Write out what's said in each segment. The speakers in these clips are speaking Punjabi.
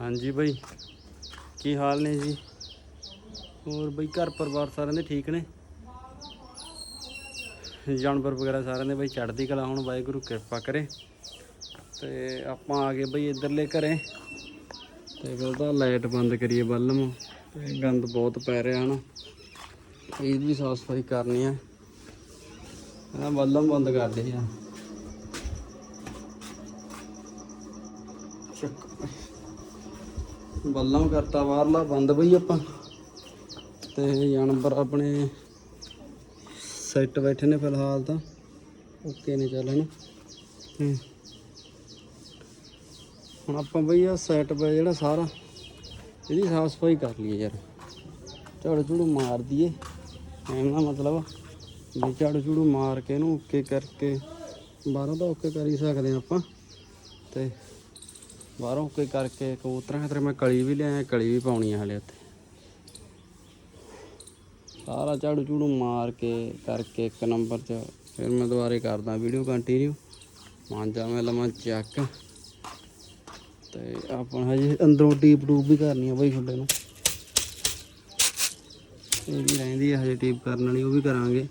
ਹਾਂਜੀ ਬਾਈ। ਕੀ ਹਾਲ ਨੇ ਜੀ? ਹੋਰ ਬਈ ਘਰ ਪਰਿਵਾਰ ਸਾਰਿਆਂ ਦੇ ਠੀਕ ਨੇ? ਜਾਨਵਰ ਵਗੈਰਾ ਸਾਰਿਆਂ ਦੇ ਬਈ ਚੜ੍ਹਦੀ ਕਲਾ ਹੁਣ ਵਾਹਿਗੁਰੂ ਕਿਰਪਾ ਕਰੇ। ਤੇ ਆਪਾਂ ਆ ਗਏ ਬਈ ਇਧਰਲੇ ਘਰੇ। ਤੇ ਉਹਦਾ ਲਾਈਟ ਬੰਦ ਕਰੀਏ ਬੱਲਮ ਤੇ ਗੰਦ ਬਹੁਤ ਪੈ ਰਿਹਾ ਹਨ। ਇਹ ਵੀ ਸਾਫ਼ ਸਫ਼ਾਈ ਕਰਨੀ ਆ। ਇਹਦਾ ਬੱਲਮ ਬੰਦ ਕਰ ਦੇ ਆ ਚੱਕ ਬੱਲਮ ਕਰਤਾ ਬਾਹਰਲਾ, ਬੰਦ ਬਈ ਆਪਾਂ। ਤੇ ਜਾਨਵਰ ਆਪਣੇ ਸੈੱਟ ਬੈਠੇ ਨੇ ਫਿਲਹਾਲ ਤਾਂ। ਓਕੇ ਨੇ ਚੱਲ ਹਨਾ। ਹੂੰ। ਹੁਣ ਆਪਾਂ ਬਈ ਆ ਸੈੱਟ ਪੈ ਜਿਹੜਾ ਸਾਰਾ, ਇਹਦੀ ਸਾਫ਼ ਸਫ਼ਾਈ ਕਰ ਲਈਏ ਯਾਰ। ਝਾੜੂ ਝੂੜੂ ਮਾਰ ਦਈਏ। ਐਂ ਦਾ ਮਤਲਬ ਵੀ ਝਾੜੂ ਝੂੜੂ ਮਾਰ ਕੇ ਇਹਨੂੰ ਓਕੇ ਕਰਕੇ, ਬਾਹਰੋਂ ਤਾਂ ਓਕੇ ਕਰ ਹੀ ਸਕਦੇ ਹਾਂ ਆਪਾਂ। ਤੇ ਬਾਹਰੋਂ ਓਕੇ ਕਰਕੇ ਕਬੂਤਰਾਂ ਖਾਤਰ ਮੈਂ ਕਲੀ ਵੀ ਲਿਆਇਆ, ਕਲੀ ਵੀ ਪਾਉਣੀ ਆ ਹਲੇ ਉੱਥੇ। ਸਾਰਾ ਝਾੜੂ ਝੂੜੂ ਮਾਰ ਕੇ, ਕਰਕੇ ਇੱਕ ਨੰਬਰ 'ਚ ਫਿਰ ਮੈਂ ਦੁਬਾਰੇ ਕਰਦਾ ਵੀਡੀਓ ਕੰਟੀਨਿਊ ਮਾਂਜਾ ਮੈਂ ਲਵਾਂ ਚੱਕ ਤੇ ਆਪਾਂ ਹਜੇ ਅੰਦਰੋਂ ਟੀਪ ਟੂਪ ਵੀ ਕਰਨੀ ਆ ਬਈ ਤੁਹਾਡੇ ਨੂੰ। ਇਹ ਵੀ ਰਹਿੰਦੀ ਆ ਹਜੇ ਟੀਪ ਕਰਨ ਵਾਲੀ, ਉਹ ਵੀ ਕਰਾਂਗੇ।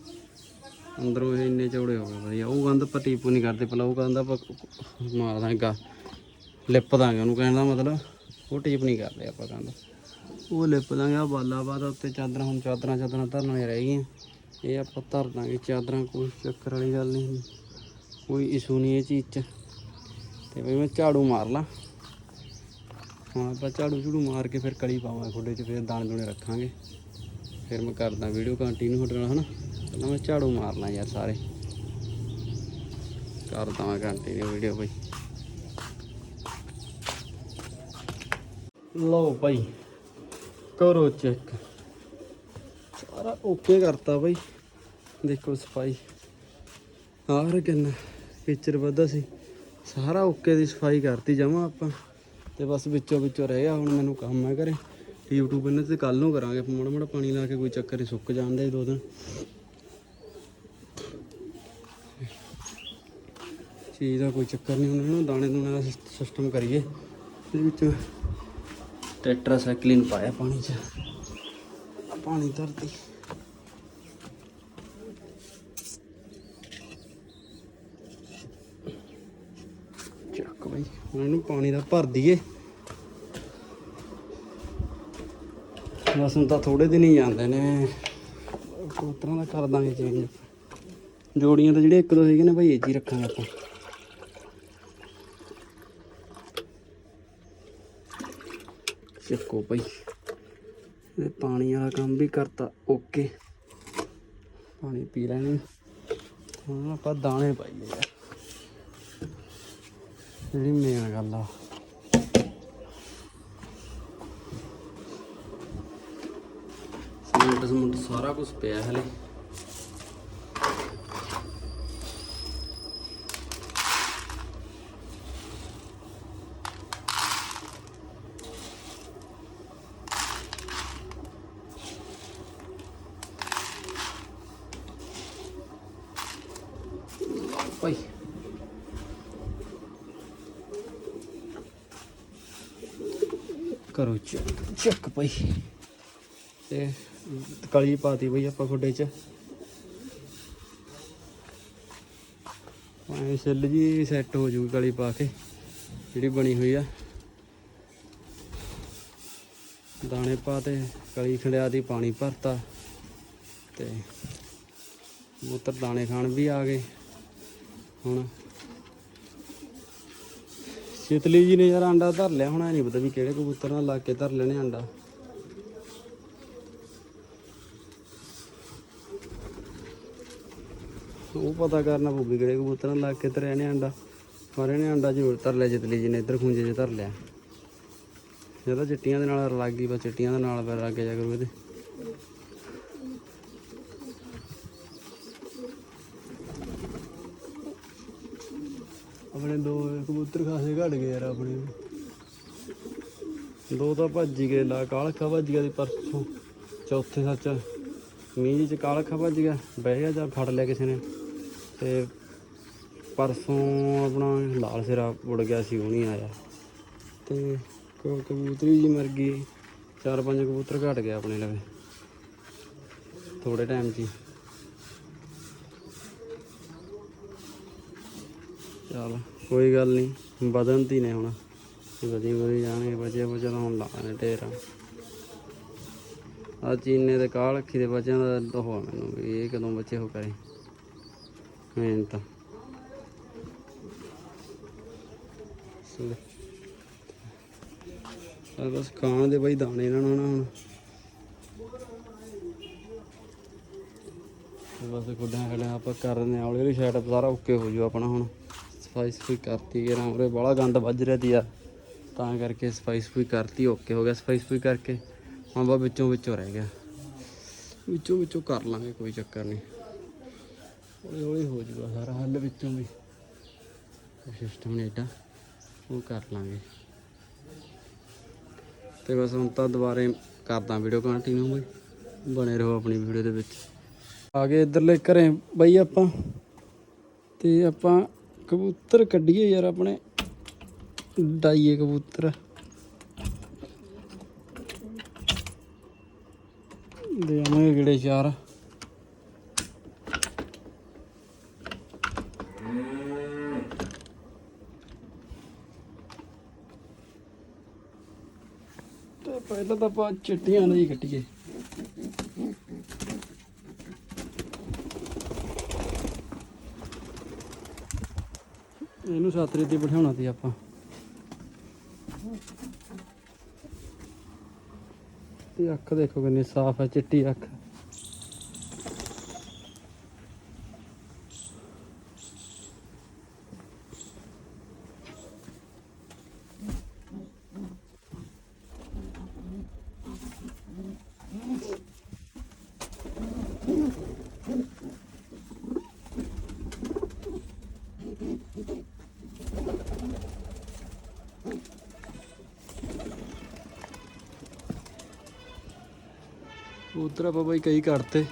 ਅੰਦਰੋਂ ਇਹ ਇੰਨੇ ਚੌੜੇ ਹੋ ਗਏ, ਵਧੀਆ। ਉਹ ਗੰਦ ਆਪਾਂ ਟੀਪੂ ਨਹੀਂ ਕਰਦੇ, ਪਹਿਲਾਂ ਉਹ ਗੰਦ ਆਪਾਂ ਮਾਰ ਦਾਂਗੇ ਲਿਪ ਦਾਂਗੇ ਉਹਨੂੰ ਕਹਿਣ ਦਾ ਮਤਲਬ, ਉਹ ਟੀਪ ਨਹੀਂ ਕਰਦੇ ਆਪਾਂ ਗੰਦ ਉਹ ਲਿਪ ਦਾਂਗੇ ਆ ਬਾਲਾ ਬਾਦ ਉੱਤੇ ਚਾਦਰਾਂ, ਹੁਣ ਚਾਦਰਾਂ ਚਾਦਰਾਂ ਧਰਨ ਵਾਲੀਆਂ ਰਹਿ ਗਈਆਂ। ਇਹ ਆਪਾਂ ਧਰ ਦਾਂਗੇ, ਚਾਦਰਾਂ ਕੋਈ ਚੱਕਰ ਵਾਲੀ ਗੱਲ ਨਹੀਂ। ਕੋਈ ਇਸ਼ੂ ਨਹੀਂ ਇਹ ਚੀਜ਼ 'ਚ। ਤੇ ਬਈ ਮੈਂ ਝਾੜੂ ਮਾਰ ਲਾਂ। ਹੁਣ ਆਪਾਂ ਝਾੜੂ ਝੂੜੂ ਮਾਰ ਕੇ ਫਿਰ ਕਲੀ ਪਾਵਾਂਗੇ ਖੁੱਡੇ 'ਚ, ਫਿਰ ਦਾਣੇ ਦੂਣੇ ਰੱਖਾਂਗੇ। ਫਿਰ ਮੈਂ ਕਰਦਾ ਵੀਡੀਓ ਕੰਟੀਨਿਊ ਤੁਹਾਡੇ ਨਾਲ, ਹਨਾ? ਪਹਿਲਾਂ ਮੈਂ ਝਾੜੂ ਮਾਰ ਲਾਂ ਯਾਰ ਸਾਰੇ। ਕਰਦਾ ਮੈਂ ਕੰਟੀਨਿਊ ਵੀਡੀਓ ਬਈ। ਲਓ ਭਾਈ, ਕਰੋ ਚੈੱਕ ਸਾਰਾ ਓਕੇ ਕਰਤਾ ਭਾਈ ਦੇਖੋ ਸਫ਼ਾਈ। ਆਰ ਕਿੰਨਾ ਪਿਕਚਰ ਵੱਧਾ ਸੀ। ਸਾਰਾ ਓਕੇ ਦੀ ਸਫ਼ਾਈ ਕਰਤੀ ਜਮਾ ਆਪਾਂ। ਤੇ ਬਸ ਵਿੱਚੋਂ ਵਿੱਚੋਂ ਰਹਿ ਗਿਆ ਹੁਣ ਮੈਨੂੰ ਕੰਮ ਹੈ ਘਰੇ। YouTube ਇਹਨਾਂ ਤੇ ਕੱਲ ਨੂੰ ਕਰਾਂਗੇ। ਮਾੜਾ ਮਾੜਾ ਪਾਣੀ ਲਾ ਕੇ ਕੋਈ ਚੱਕਰ ਹੀ ਸੁੱਕ ਜਾਂਦਾ ਹੀ ਦੋ ਦਿਨ। ਚੀਜ਼ ਦਾ ਕੋਈ ਚੱਕਰ ਨਹੀਂ ਹੁਣ ਇਹਨੂੰ ਦਾਣੇ ਦੂਣੇ ਦਾ ਸਿਸਟਮ ਕਰੀਏ। ਇਹਦੇ ਵਿੱਚ ਟੈਟਰਾਸਾਈਕਲਿਨ ਪਾਇਆ ਪਾਣੀ 'ਚ। ਪਾਣੀ ਧਰਤੀ। ਚੱਕ ਬਈ, ਹੁਣ ਇਹਨੂੰ ਪਾਣੀ ਦਾ ਭਰ ਦਈਏ। ਬਸ ਹੁਣ ਤਾਂ ਥੋੜੇ ਦਿਨ ਹੀ ਜਾਂਦੇ ਨੇ। ਕਬੂਤਰਾਂ ਦਾ ਕਰ ਦਾਂਗੇ ਚੇਂਜ ਜੋੜੀਆਂ ਤਾਂ ਜਿਹੜੇ ਇੱਕ ਦੋ ਸੀਗੇ ਨੇ ਭਾਈ ਇਹ 'ਚ ਹੀ ਰੱਖਾਂਗੇ ਆਪਾਂ। ਚੱਕੋ ਭਾਈ ਇਹ ਪਾਣੀ ਵਾਲਾ ਕੰਮ ਵੀ ਕਰਤਾ, ਓਕੇ। ਪਾਣੀ ਪੀ ਲੈਣੇ। ਹੁਣ ਆਪਾਂ ਦਾਣੇ ਪਾਈਏ ਜਿਹੜੀ ਮੇਨ ਗੱਲ ਆ। ਸਮੁੰਡ ਸਮੁੰਡ ਸਾਰਾ ਕੁਝ ਪਿਆ ਹਲੇ ਭਾਈ ਘਰੋਂ ਚੱਕ ਚੱਕ ਭਾਈ ਤੇ ਕਲੀ ਪਾਤੀ ਬਈ ਆਪਾਂ ਖੋਡੇ ਚ। ਐ ਸੈੱਲ ਜੀ ਸੈੱਟ ਹੋ ਜੂਗੀ ਕਲੀ ਪਾ ਕੇ, ਜਿਹੜੀ ਬਣੀ ਹੋਈ ਆ। ਦਾਣੇ ਪਾਤੇ, ਕਲੀ ਖੜਿਆ ਦੀ ਪਾਣੀ ਭਰਤਾ ਤੇ ਕਬੂਤਰ ਦਾਣੇ ਖਾਣ ਵੀ ਆ ਗਏ। ਹੁਣ ਸ਼ਿਤਲੀ ਜੀ ਨੇ ਯਾਰ ਆਂਡਾ ਧਰ ਲਿਆ, ਹੋਣਾ ਨਹੀਂ ਪਤਾ ਵੀ ਕਿਹੜੇ ਕਬੂਤਰ ਨਾਲ ਲਾ ਕੇ ਧਰ ਲੈਣੇ ਆਂਡਾ ਉਹ ਪਤਾ ਕਰਨਾ ਪਊ ਵੀ ਕਿਹੜੇ ਕਬੂਤਰ ਨਾਲ ਲਾ ਕੇ ਧਰਿਆ ਨੇ ਆਂਡਾ ਪਰ ਇਹਨੇ ਆਂਡਾ ਜ਼ਰੂਰ ਧਰ ਲਿਆ ਸ਼ਿਤਲੀ ਜੀ ਨੇ, ਇੱਧਰ ਖੁੰਝੇ 'ਚ ਧਰ ਲਿਆ। ਜਦੋਂ ਚਿੱਟੀਆਂ ਦੇ ਨਾਲ ਲੱਗ ਗਈ ਬਸ ਚਿੱਟੀਆਂ ਦੇ ਨਾਲ ਫਿਰ ਲੱਗ ਜਾ ਕਰੂ ਇਹਦੇ ਆਪਣੇ ਦੋ ਕਬੂਤਰ ਖਾਸੇ ਘਟ ਗਏ ਯਾਰ ਆਪਣੇ। ਦੋ ਤਾਂ ਭੱਜ ਹੀ ਗਏ ਲਾ ਕਾਲਖਾ ਭੱਜ ਗਿਆ ਦੀ ਪਰਸੋਂ। ਚੌਥੇ ਸੱਚ ਮੀਂਹ ਚ ਕਾਲਖਾ ਭੱਜ ਗਿਆ, ਬਹਿ ਗਿਆ ਜਾਂ ਫੜ ਲਿਆ ਕਿਸੇ ਨੇ। ਤੇ ਪਰਸੋਂ ਆਪਣਾ ਲਾਲ ਸਿਰਾ ਉੜ ਗਿਆ ਸੀ, ਉਹ ਨਹੀਂ ਆਇਆ। ਤੇ ਕਬੂਤਰੀ ਜੀ ਮਰ ਗਈ, ਚਾਰ ਪੰਜ ਕਬੂਤਰ ਘਟ ਗਏ ਆਪਣੇ ਲਵੇ। ਥੋੜੇ ਟਾਈਮ 'ਚ ਚਲ, ਕੋਈ ਗੱਲ ਨਹੀਂ ਵਧਣ ਤੀ ਨੇ ਹੁਣ। ਵਧੀ ਵਧੀ ਜਾਣਗੇ, ਬਚੇ ਬਚੇ ਤਾਂ ਹੁਣ ਲਾਣੇ ਢੇਰ। ਆ ਚੀਨੇ ਦੇ ਕਾਲ ਅੱਖੀ ਦੇ ਬੱਚਿਆਂ ਦਾ ਉਹ ਮੈਨੂੰ, ਵੀ ਇਹ ਕਦੋਂ ਬੱਚੇ ਹੋ ਕਰੇ। ਮਿਹਨਤ। ਆ ਬਸ ਖਾਣ ਦੇ ਬਈ ਦਾਣੇ ਇਹਨਾਂ ਨੂੰ ਨਾ ਹੁਣ। ਬਸ ਗੁੱਡਾਂ ਖੜਿਆ ਆਪਾਂ ਕਰ ਹਾਂ, ਹੌਲੀ ਹੌਲੀ ਸੈਟਅਪ ਸਾਰਾ ਓਕੇ ਹੋ ਜੂ ਆਪਣਾ ਹੁਣ। ਸਫ਼ਾਈ ਸਫ਼ਾਈ ਕਰਤੀ ਯਾਰ ਉਰੇ ਬੜਾ ਗੰਦ ਵੱਜ ਰਿਹਾ ਤੀ ਯਾਰ ਤਾਂ ਕਰਕੇ ਸਫ਼ਾਈ ਸਫ਼ਾਈ ਕਰਤੀ ਓਕੇ ਹੋ ਗਿਆ ਸਫ਼ਾਈ ਸਫ਼ਾਈ ਕਰਕੇ। ਹੁਣ ਬਾ ਵਿੱਚੋਂ ਵਿੱਚੋਂ ਰਹਿ ਗਿਆ। ਵਿੱਚੋਂ ਵਿੱਚੋਂ ਕਰ ਲਾਂਗੇ, ਕੋਈ ਚੱਕਰ ਨਹੀਂ। ਹੌਲੀ ਹੌਲੀ ਹੋ ਜੂਗਾ ਸਾਰਾ ਹੱਲ ਵਿੱਚੋਂ ਵੀ। ਸਿਸਟਮ ਨੇ ਏਡਾ, ਉਹ ਕਰ ਲਾਂਗੇ। ਤੇ ਬਸ ਹੁਣ ਤਾਂ ਦੁਬਾਰੇ ਕਰਦਾ ਵੀਡੀਓ ਕੰਟੀਨਿਊ ਬਈ। ਬਣੇ ਰਹੋ ਆਪਣੀ ਵੀਡੀਓ ਦੇ ਵਿੱਚ। ਆ ਗਏ ਇਧਰਲੇ ਘਰੇ ਬਈ ਆਪਾਂ। ਤੇ ਆਪਾਂ ਕਬੂਤਰ ਕੱਢੀਏ ਯਾਰ ਆਪਣੇ। ਡਾਈਏ ਕਬੂਤਰ। ਦੇ ਆਵਾਂਗੇ ਕਿਹੜੇ ਚਾਰ ਪਹਿਲਾਂ ਤਾਂ ਆਪਾਂ ਚਿੱਟੀਆਂ ਦਾ ਹੀ ਕੱਟੀਏ। ਇਹਨੂੰ ਸਾਤਰੇ ਤੇ ਬਿਠਾਉਣਾ ਸੀ ਆਪਾਂ। ਤੇ ਅੱਖ ਦੇਖੋ ਕਿੰਨੀ ਸਾਫ਼ ਹੈ ਚਿੱਟੀ ਅੱਖ। ਕਬੂਤਰ ਆਪਾਂ ਬਾਈ ਕਈ ਕੱਢਤੇ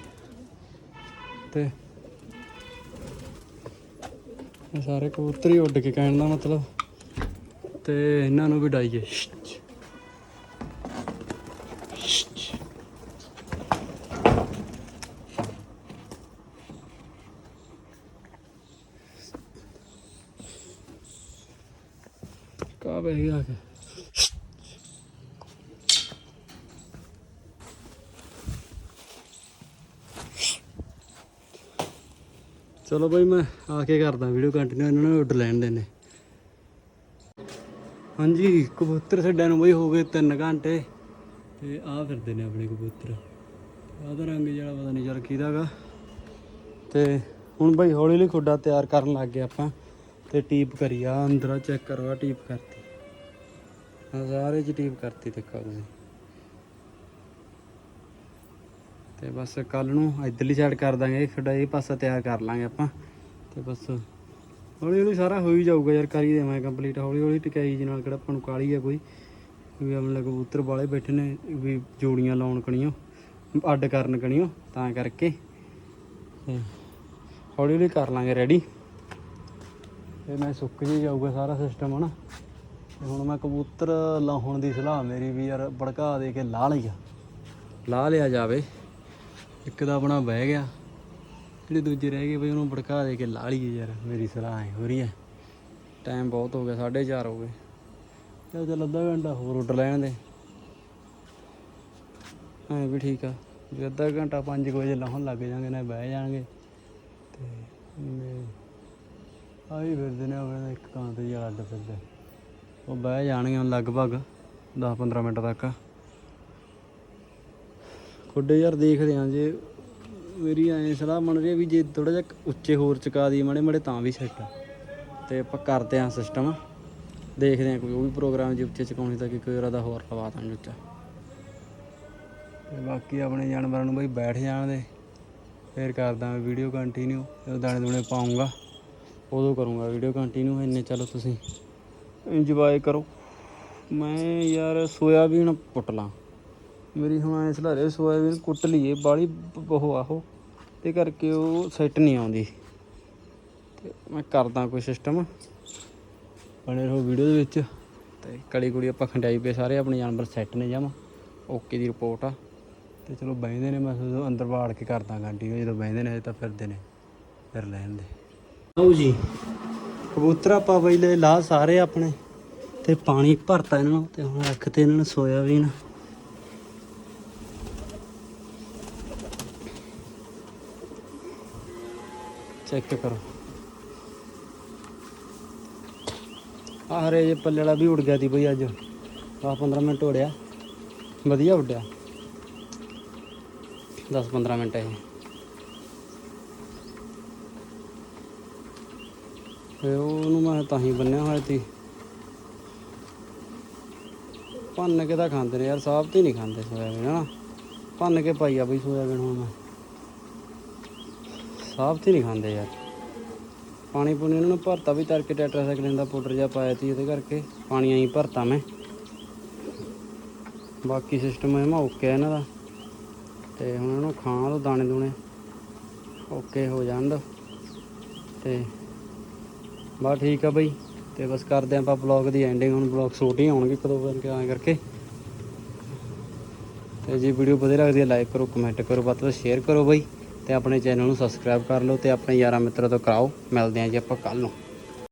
ਤੇ ਇਹ ਸਾਰੇ ਕਬੂਤਰ ਹੀ ਉੱਡ ਕੇ ਕਹਿਣ ਦਾ ਮਤਲਬ। ਤੇ ਇਹਨਾਂ ਨੂੰ ਵੀ ਡਾਈਏ ਕਾ ਬਹਿ ਗਿਆ ਕੇ? ਚਲੋ ਬਾਈ, ਮੈਂ ਆ ਕੇ ਕਰਦਾ ਵੀਡੀਓ ਕੰਟੀਨਿਊ ਇਹਨਾਂ ਨੂੰ ਉੱਡ ਲੈਣ ਦੇਣੇ। ਹਾਂਜੀ, ਕਬੂਤਰ ਛੱਡਿਆਂ ਨੂੰ ਬਈ ਹੋ ਗਏ 3 ਘੰਟੇ। ਤੇ ਆ ਫਿਰਦੇ ਨੇ ਆਪਣੇ ਕਬੂਤਰ। ਆਹ ਦਾ ਰੰਗ ਜਿਹੜਾ ਪਤਾ ਨਹੀਂ ਚੱਲ ਕਿਹਦਾਗਾ ਤੇ ਹੁਣ ਬਈ ਹੌਲੀ ਹੌਲੀ ਖੁੱਡਾ ਤਿਆਰ ਕਰਨ ਲੱਗ ਗਏ ਆਪਾਂ। ਤੇ ਟੀਪ ਕਰੀ ਆ ਅੰਦਰਾ ਚੈੱਕ ਕਰੋ ਟੀਪ ਕਰਤੀ। ਆ ਸਾਰੇ ਚ ਟੀਪ ਕਰਤੀ ਦੇਖੋ ਤੁਸੀਂ। ਤੇ ਬਸ ਕੱਲ ਨੂੰ ਇਧਰਲੀ ਸਾਈਡ ਕਰ ਦਾਂਗੇ ਸਾਡਾ ਇਹ ਪਾਸਾ ਤਿਆਰ ਕਰ ਲਾਂਗੇ ਆਪਾਂ। ਤੇ ਬਸ ਹੌਲੀ ਹੌਲੀ ਸਾਰਾ ਹੋ ਹੀ ਜਾਊਗਾ ਯਾਰ, ਕਰੀ ਦੇਵਾਂ ਕੰਪਲੀਟ ਹੌਲੀ ਹੌਲੀ ਟਿਕਾਈ ਜੀ ਨਾਲ ਕਿਹੜਾ ਆਪਾਂ ਨੂੰ ਕਾਲੀ ਆ ਕੋਈ। ਵੀ ਆਪਣੇ ਕਬੂਤਰ ਵਾਲੇ ਬੈਠੇ ਨੇ, ਵੀ ਜੋੜੀਆਂ ਲਾਉਣ ਕਣੀਓ, ਅੱਡ ਕਰਨ ਕਣੀਓ, ਤਾਂ ਕਰਕੇ। ਤੇ ਹੌਲੀ ਹੌਲੀ ਕਰ ਲਾਂਗੇ ਰੈਡੀ ਤੇ ਮੈਂ ਸੁੱਕ ਜੀ ਜਾਊਗਾ ਸਾਰਾ ਸਿਸਟਮ ਹਨਾ। ਤੇ ਹੁਣ ਮੈਂ ਕਬੂਤਰ ਲਾਉਣ ਦੀ ਸਲਾਹ ਮੇਰੀ ਵੀ ਯਾਰ, ਭੜਕਾ ਦੇ ਕੇ ਲਾ ਲਿਆ ਲਾ ਲਿਆ ਜਾਵੇ। ਇੱਕ ਤਾਂ ਆਪਣਾ ਬਹਿ ਗਿਆ, ਜਿਹੜੇ ਦੂਜੇ ਰਹਿ ਗਏ ਬਈ ਉਹਨੂੰ ਭੜਕਾ ਦੇ ਕੇ ਲਾ ਲਈਏ ਯਾਰ, ਮੇਰੀ ਸਲਾਹ ਹੈ ਹੋ ਰਹੀ ਹੈ ਟਾਈਮ ਬਹੁਤ ਹੋ ਗਿਆ 4:30 ਹੋ ਗਏ। ਚੱਲ ਚੱਲ ਅੱਧਾ ਘੰਟਾ ਹੋਰ ਉੱਡ ਲੈਣ ਦੇ। ਐਂ ਵੀ ਠੀਕ ਆ, ਜੇ ਅੱਧਾ ਘੰਟਾ 5 ਵਜੇ ਲਾਉਣ ਲੱਗ ਜਾਾਂਗੇ ਨਾ ਬਹਿ ਜਾਣਗੇ। ਤੇ ਆਈ ਫਿਰਦੇ ਨੇ ਆਪਣੇ ਇੱਕ ਕਾਂ ਤੇ ਯਾਰ ਅੱਡ ਫਿਰਦੇ। ਉਹ ਬਹਿ ਜਾਣਗੇ ਹੁਣ ਲਗਭਗ 10-15 ਮਿੰਟ ਤੱਕ। ਖੁੱਡੇ ਯਾਰ ਦੇਖਦੇ ਆਂ ਜੇ ਮੇਰੀ ਐਂ ਸਲਾਹ ਬਣ ਰਹੀ ਵੀ ਜੇ ਥੋੜਾ ਜਿਹਾ ਉੱਚੇ ਹੋਰ ਚਕਾ ਦੀ ਮਾੜੇ ਮਾੜੇ ਤਾਂ ਵੀ ਸੈੱਟ ਤੇ ਆਪਾਂ ਕਰਦੇ ਆਂ ਸਿਸਟਮ ਦੇਖਦੇ ਆਂ ਕੋਈ ਉਹ ਵੀ ਪ੍ਰੋਗਰਾਮ ਜੇ ਉੱਚੇ ਚਕਾਉਣੀ ਤਾਂ ਕਿ ਕੋਈ ਇਰਾਦਾ ਹੋਰ ਲਵਾ ਦਾਂਗੇ ਉੱਚਾ। ਤੇ ਬਾਕੀ ਆਪਣੇ ਜਾਨਵਰਾਂ ਨੂੰ ਬਈ ਬੈਠ ਜਾਣ ਦੇ। ਫੇਰ ਕਰਦਾ ਮੈਂ ਵੀਡੀਓ ਕੰਟੀਨਿਊ ਜਦੋਂ ਦਾਣੇ ਦੂਣੇ ਪਾਉਂਗਾ, ਉਦੋਂ ਕਰੂੰਗਾ ਵੀਡੀਓ ਕੰਟੀਨਿਊ ਇੰਨੇ ਚਲੋ ਤੁਸੀਂ। ਇੰਜੋਏ ਕਰੋ। ਮੈਂ ਯਾਰ ਸੋਇਆਬੀਨ ਪੁੱਟ ਲਾਂ। ਮੇਰੀ ਹੁਣ ਐ ਸਲਾਹ ਸੋਇਆਬੀਨ ਕੁੱਟ ਲਈਏ, ਬਾਲੀ ਬਹੁ ਆਹੋ। ਤੇ ਕਰਕੇ ਉਹ ਸੈੱਟ ਨਹੀਂ ਆਉਂਦੀ। ਤੇ ਮੈਂ ਕਰਦਾ ਕੋਈ ਸਿਸਟਮ ਬਣੇ ਰਹੋ ਵੀਡੀਓ ਦੇ ਵਿੱਚ। ਤੇ ਕਲੀ ਕੁੜੀ ਆਪਾਂ ਖੰਡਾਈ ਪਏ ਸਾਰੇ, ਆਪਣੇ ਜਾਨਵਰ ਸੈੱਟ ਨੇ ਜਮ। ਓਕੇ ਦੀ ਰਿਪੋਰਟ ਆ। ਤੇ ਚਲੋ ਬਹਿੰਦੇ ਨੇ, ਮੈਂ ਜਦੋਂ ਅੰਦਰ ਵਾੜ ਕੇ ਕਰਦਾ ਗਾਂਡੀ ਜਦੋਂ ਬਹਿੰਦੇ ਨੇ ਤਾਂ ਫਿਰਦੇ ਨੇ। ਫਿਰ ਲੈਣ ਦੇ ਆਓ ਜੀ, ਕਬੂਤਰ ਆਪਾਂ ਬਈਲੇ ਲਾ ਸਾਰੇ ਆਪਣੇ। ਤੇ ਪਾਣੀ ਭਰਤਾ ਇਹਨਾਂ ਨੂੰ, ਤੇ ਹੁਣ ਰੱਖਤੇ ਇਹਨਾਂ ਨੂੰ ਸੋਇਆਬੀਨ। ਚੈੱਕ ਕਰੋ। ਆਹ ਹਰੇ ਜੇ ਪੱਲੇ ਵਾਲਾ ਵੀ ਉੱਡ ਗਿਆ ਸੀ ਬਈ ਅੱਜ। 10 15 ਮਿੰਟ ਉੜਿਆ। ਵਧੀਆ ਉੱਡਿਆ। 10 15 ਮਿੰਟ ਇਹ। ਤੇ ਉਹਨੂੰ ਮੈਂ ਤਾਂ ਹੀ ਬੰਨਿਆ ਹੋਇਆ ਸੀ। ਭੰਨ ਕੇ ਤਾਂ ਖਾਂਦੇ ਨੇ ਯਾਰ ਸਾਫ਼ ਤੇ ਨਹੀਂ ਖਾਂਦੇ ਸੋਇਆਬੀਨ, ਹਨਾ? ਭੰਨ ਕੇ ਪਾਈ ਆ ਬਈ ਸੋਇਆਬੀਨ ਹੁਣ ਮੈਂ। ਸਾਫ਼ ਤੇ ਨਹੀਂ ਖਾਂਦੇ ਯਾਰ। ਪਾਣੀ ਪੂਣੀ ਇਹਨਾਂ ਨੂੰ ਭਰਤਾ ਵੀ ਤੜਕੇ ਟੈਟਰਾਸਾਈਕਲਿਨ ਦਾ ਪਾਊਡਰ ਜਿਹਾ ਪਾਇਆ ਸੀ ਉਹਦੇ ਕਰਕੇ ਪਾਣੀ ਐਂ ਭਰਤਾ ਮੈਂ। ਬਾਕੀ ਸਿਸਟਮ ਹੈ ਓਕੇ ਆ ਇਹਨਾਂ ਦਾ। ਤੇ ਹੁਣ ਇਹਨੂੰ ਖਾਣ ਦੋ ਦਾਣੇ ਦੂਣੇ। ਓਕੇ ਹੋ ਜਾਣ ਦੋ। ਤੇ ਬਾ ਠੀਕ ਆ ਬਈ। ਤੇ ਬਸ ਕਰਦੇ ਆਪਾਂ ਬਲੌਗ ਦੀ ਐਂਡਿੰਗ ਹੁਣ ਬਲੌਗ ਛੋਟ ਹੀ ਆਉਣਗੇ ਇੱਕ ਦੋ ਵਾਰ ਐਂ ਕਰਕੇ। ਤੇ ਜੇ ਵੀਡੀਓ ਵਧੀਆ ਲੱਗਦੀ ਹੈ ਲਾਈਕ ਕਰੋ ਕਮੈਂਟ ਕਰੋ, ਵੱਧ ਤੋਂ ਸ਼ੇਅਰ ਕਰੋ ਬਈ। ਤੇ ਆਪਣੇ ਚੈਨਲ ਨੂੰ ਸਬਸਕ੍ਰਾਈਬ ਕਰ ਲਓ ਤੇ ਆਪਣੇ ਯਾਰਾਂ ਮਿੱਤਰਾਂ ਤੋਂ ਕਰਾਓ। ਮਿਲਦੇ ਆਂ ਜੀ ਆਪਾਂ ਕੱਲ ਨੂੰ।